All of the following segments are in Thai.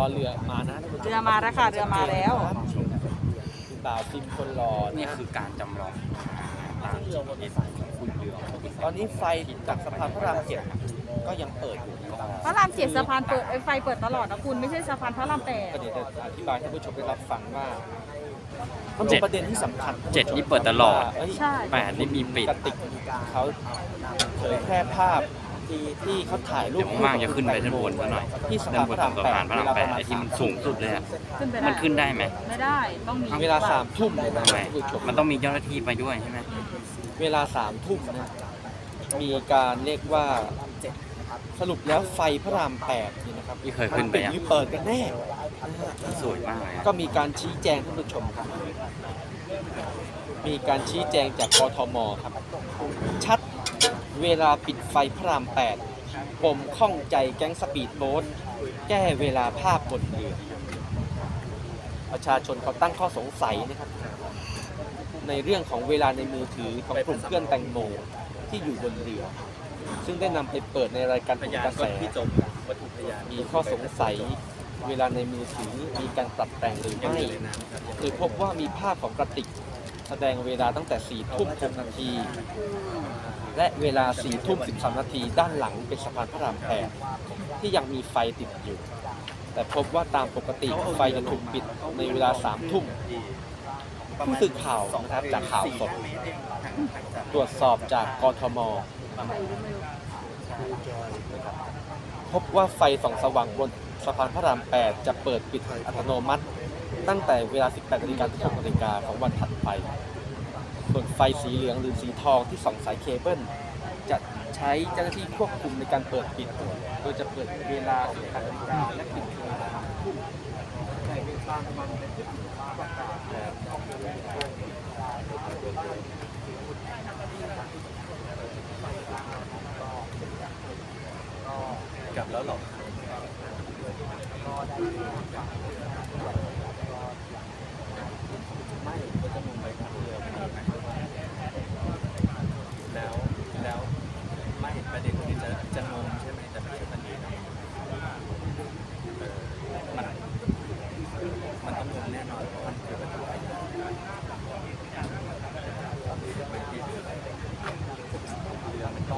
อเรือมานะท่านผู้ชเรือมาแล้วค่ะเรือมาแล้ว คุณบ่าวฟิล์มคนรอนี่นะคือการจำลองร่างเรือวนไฟคุณเรือตอนนี้ไฟจากสะพานพระรามเจ็ดก็ยังเปิดอยู่นะครับพระรามเจ็ดสะพานเปิดไฟเปิดตลอดนะคุณไม่ใช่สะพานพระรามแปดก็เดี๋ยวจะอธิบายให้ท่านผู้ชมได้รับฟังว่ามันมีประเด็นที่สำคัญเจ็ดนี่เปิดตลอดเอ้ย ใช่ แปดนี่มีปิด กระติกเขาเผยแพร่ภาพ ที่ที่เขาถ่ายรูปเดี๋ยวว่างๆจะขึ้นไปด้านบนซะหน่อยที่สะด้าพานนบพนระขราองมสะแปดพานพระรามแปดไอ้ที่มันสูงสุดเลยอะ ขึ้นไปได้มันขึ้นได้ไหมไม่ได้ต้องมีเวลาสามทุ่มนะทำไมท่านผู้ชมมันต้องมีเจ้าหน้าที่ไปด้วยใช่ไหมเวลาสามทุ่มนะมีการเรียกว่าสรุปแล้วไฟพระรามแปดนี่นะครับที่เคยขึ้นไปปิดอะหรือเปิดกันแน่ สวยมากเลยอะก็มีการชี้แจงท่านผู้ชมครับ มีการชี้แจงจากกทมครับชัด เวลาปิดไฟพระรามแปดปมข้องใจแก๊งสปีดโบ๊ทแก้เวลาภาพบนเรือ ประชาชนเขาตั้งข้อสงสัยนะครับ ในเรื่องของเวลาในมือถือของกลุ่มเพื่อนแตงโมที่อยู่บนเรือ ซึ่งได้นำไปเปิดในรายการผลกระแสมีข้อสงสัยเวลาในมือถือมีการปรับแต่งหรือไม่หรือพบว่ามีภาพของกระติก แสดงเวลาตั้งแต่ 4 ทุ่ม 6 นาที และเวลา 4 ทุ่ม 13 นาที ด้านหลังเป็นสะพานพระรามแปดที่ยังมีไฟติดอยู่ แต่พบว่าตามปกติไฟจะถูกปิดในเวลา 3 ทุ่มผู้สื่อข่าวนะครับจากข่าวสด ตรวจสอบจากกทมพบว่าไฟส่องสว่างบนสะพานพระราม 8 จะเปิดปิดอัตโนมัติ ตั้งแต่เวลา 18นาฬิกาถึง6นาฬิกาของวันถัดไป ส่วนไฟสีเหลืองหรือสีทองที่ส่องสายเคเบิลจะใช้เจ้าหน้าที่ควบคุมในการเปิดปิด โดยจะเปิดเวลา18นาฬิกาและปิดเวลา3ทุ่มในเวลาประมาณนะครับกลับแล้วหรอ ไม่ก็จะลงไปทางเรือพอดีไหมแล้วแล้วไม่ประเด็นคือจะจะงงใช่ไหมแต่ไม่ใช่ประเด็นเออมันมันต้องงงแน่นอนเพราะมันคือประตูไม่ที่เรือ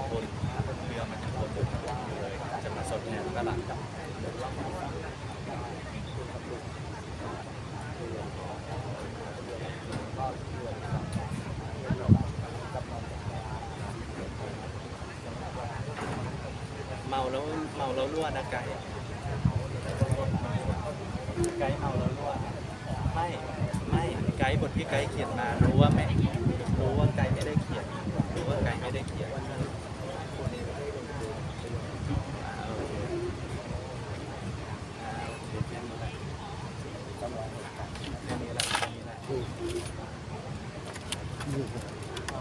เรือมันต้องวนเรือมันจะวนเลยจะมาสดแนวก็หลังกลับเมาแล้วเมาแล้วรั่วนะไก่ไก่เมาแล้วรั่วไม่ไม่ไก่บทที่ไก่เขียนมารู้ว่าไม่รู้ว่าไก่ไม่ได้เขียนรู้ว่าไก่ไม่ได้เขียนอ่าโอเคอ่าโอเคแค่นี้แหละแค่นี้แหละแค่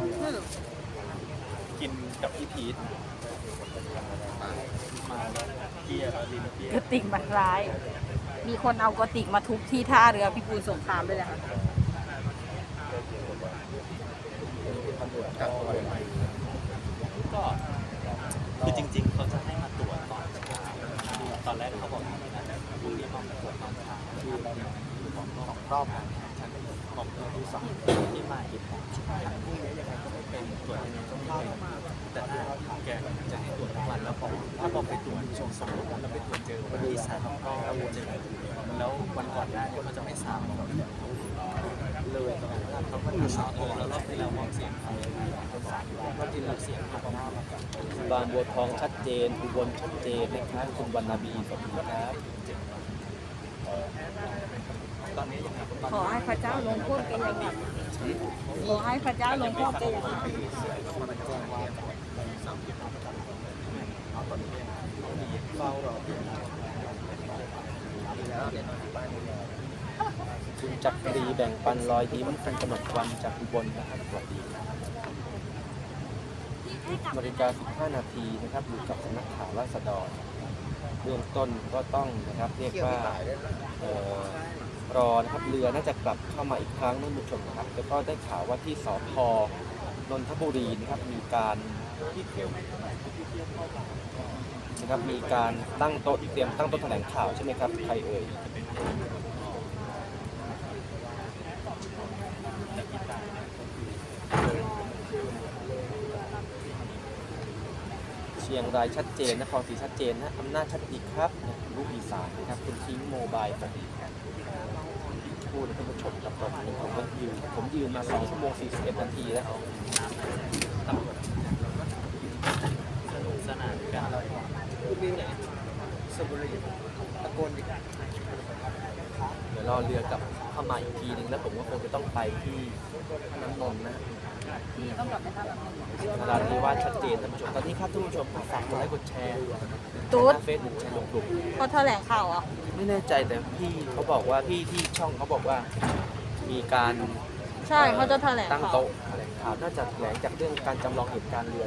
นี้แหละกินกับพี่พีทมาแล้วเกระติกมันร้าย มีคนเอากระติกมาทุบที่ท่าเรือพิบูลสงครามด้วยแหละค่ะก็คือจริง ๆ เขาจะให้มาตรวจตอนเช้าตอนแรกเขาบอกว่าพรุ่งนี้มาตรวจตอนเช้า สองรอบนะฉันของเธอที่สองที่มาอีกพรุ่งนี้ยังไงก็ไม่เป็นตรวจยังไงก็ไม่เป็นแต่ถ้าแกจะให้ตรวจทุกวันแล้วพอถ้าพอกไปตรวจช่วงสมมติว่าเราไปตรวจเจอวันที่สามก็เจอแล้ววันก่อนหน้าเนี่ยเขาจะไม่ซ้ำเลยเขาก็ทำสาวตัวแล้วรอบที่แล้วมองเสียงเขารอบที่เราเสียงเขาประมาณบางบัวทองชัดเจนอุบลชัดเจนนะครับคุณวรรณบีสวัสดีครับ ตอนนี้ยังไง ขอให้พระเจ้าลงโทษแกอย่างหนักขอให้พระเจ้าลงโทษแกอย่างหนักเฝ้ารอคุณจักรีแบ่งปันรอยยิ้มคุณกนกวันจากอุบลนะครับสวัสดีครับนาฬิกา15 นาทีนะครับอยู่กับสำนักข่าวราษฎรเบื้องต้นก็ต้องนะครับเรียกว่า รอนะครับเรือน่าจะกลับเข้ามาอีกครั้งนะคุณผู้ชมนะครับแล้วก็ได้ข่าวว่าที่สพนนทบุรีนะครับมีการมีครับมีการตั้งโต๊ะเตรียมตั้งโต๊ะแถลงข่าวใช่ไหมครับใครเอ่ยเชียงรายชัดเจนนครศรีชัดเจนนะอำนาจชัดอีกครับลูกอีสานนะครับคุณทิ้งโมบายสวัสดี ครับพูดให้ท่านผู้ชมกับตอนนี้ผมก็ยืนผมยืนมา2ชั่วโมง41นาทีแล้วสนุกสนานกันวิ่งไหนสบุรีตะโกนดิเดี๋ยวรอเรือกลับเข้ามาอีกทีนึงแล้วผมก็คงจะต้องไปที่น้ำนนท์นะ พี่ต้องกลับไปท่าแบบนี้นราธิวาสชัดเจนท่านผู้ชมตอนนี้ครับท่านผู้ชมฝากกดไลค์กดแชร์ตุ๊ดเฟซบุ๊กแชร์ลงกลุ่มเขาแถลงข่าวอะไม่แน่ใจแต่พี่เขาบอกว่าพี่ที่ช่องเขาบอกว่ามีการใช่เขาจะแถลงตั้งข่าวโต๊ะแถลงข่าวน่าจะแถลงจากเรื่องการจำลองเหตุการณ์เรือ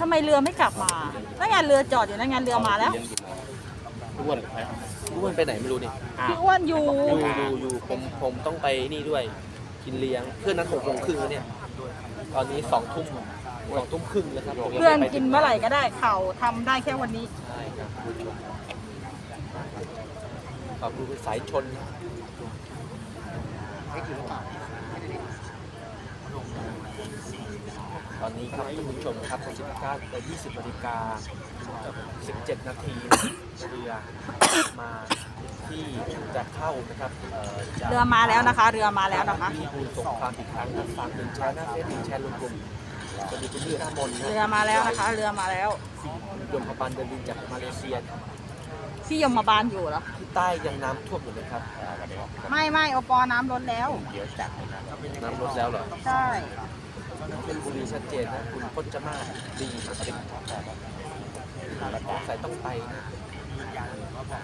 ทำไมเรือไม่กลับมานั่นไงเรือจอดอยู่นั่นไงเรือมาแล้ว อ้วนอ้วนไปไหนไม่รู้นี่ พี่อ้วนอยู่อยู่อยู่อยู่ผมผมต้องไปนี่ด้วย กินเลี้ยงเพื่อนนั้นหกโมงครึ่งแล้วเนี่ย ตอนนี้สองทุ่มสองทุ่มครึ่งแล้วครับผมยังเพื่อนไม่ไปกินเมื่อไหร่ก็ได้ข่าวทำได้แค่วันนี้ ใช่ครับคุณผู้ชมขอบคุณคุณสายชนนะตอนนี้ครับท่านผู้ชมครับ19ไป20นาฬิกา 17 นาทีเรือมาที่จะเข้านะครับเอ่อจะ เรือมาแล้วนะคะ เรือมาแล้วนะคะ ที่บูสงครามอีกครั้งนะฝากหนึ่งแชร์หน้าเฟซหนึ่งแชร์ลงกลุ่มสวัสดีคุณพี่หน้ามนต์นะเรือมาแล้วนะคะ เรือมาแล้ว ยมพบาลเดินดินจากมาเลเซียที่ยมบาลอยู่เหรอ ที่ใต้ยังน้ำท่วมอยู่เลยครับไม่ไม่โอปอน้ำล้นแล้ว น้ำลดแล้วเหรอใช่เพชรบุรีชัดเจนนะคุณพจมาศดี แติดสายต้องไปนะ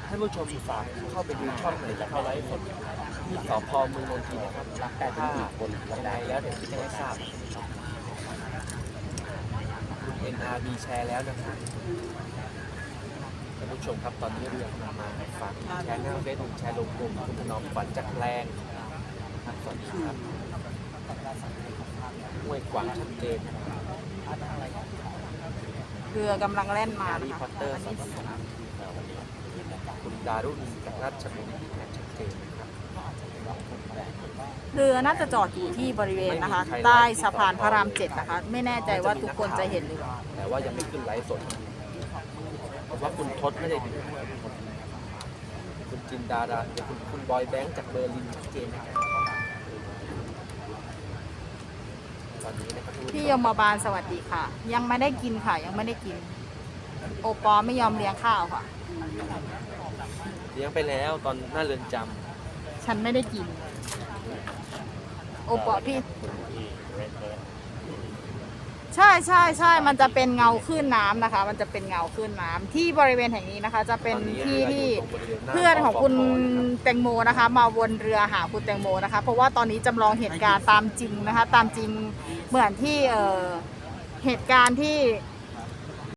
ท่านผู้ชมฝากเข้าไปดูช่องไหนจะเข้าไลฟ์สดที่สพเมืองนนทบุรีนะครับรักแต่ถ้ายังไงแล้วเดี๋ยวจะให้ทราบคุณ NRB แชร์แล้วนะครับท่านผู้ชมครับตอนนี้เรือกำลังมาฝากแชร์หน้าเฟซบุ๊กแชร์ลงกลุ่มคุณถนอมขวัญจากแรงครับสวัสดีครับห้วยขวางชัดเจนเรือกำลังแล่นมามานะรีพอคะตเตอร์สองสามคุณดารุณีจากราชบุรีชัดเจนนะครับเรือน่าจะจอดอยู่ที่บริเวณนะคะ ใต้สะพานพระรามเจ็ดนะคะ ไม่แน่ใจว่าทุกคนจะเห็นหรือเปล่าแต่ว่ายังไม่ขึ้นไลฟ์สดผมว่าคุณทศไม่ได้ดูคุณจินดาราเดี๋ยวคุณคุณบอยแบงค์จากเบอร์ลินชัดเจนนะครับตอนนี้นะครับ พี่ยมบาลสวัสดีค่ะ ยังไม่ได้กินค่ะ ยังไม่ได้กิน โอปอไม่ยอมเลี้ยงข้าวค่ะ เลี้ยงไปแล้วตอนหน้าเรือนจฉันไม่ได้กิน โอปอพี่ ใช่ใช่ใช่มันจะเป็นเงาคลื่นน้ำนะคะ มันจะเป็นเงาคลื่นน้ำที่บริเวณแห่งนี้นะคะ จะำเป็นตอที่ที่รืยู่ตรงบริวณหาเพื่อนของคุณปปนะครับแตงโมนะคะ มาวนเรือหาคุณแตงโมนะคะ เพราะว่าตอนนี้จำลองเหตุการณ์ตามจริงนะคะ ตามจริงเหมือนที่เอ่อเหตุการณ์ที่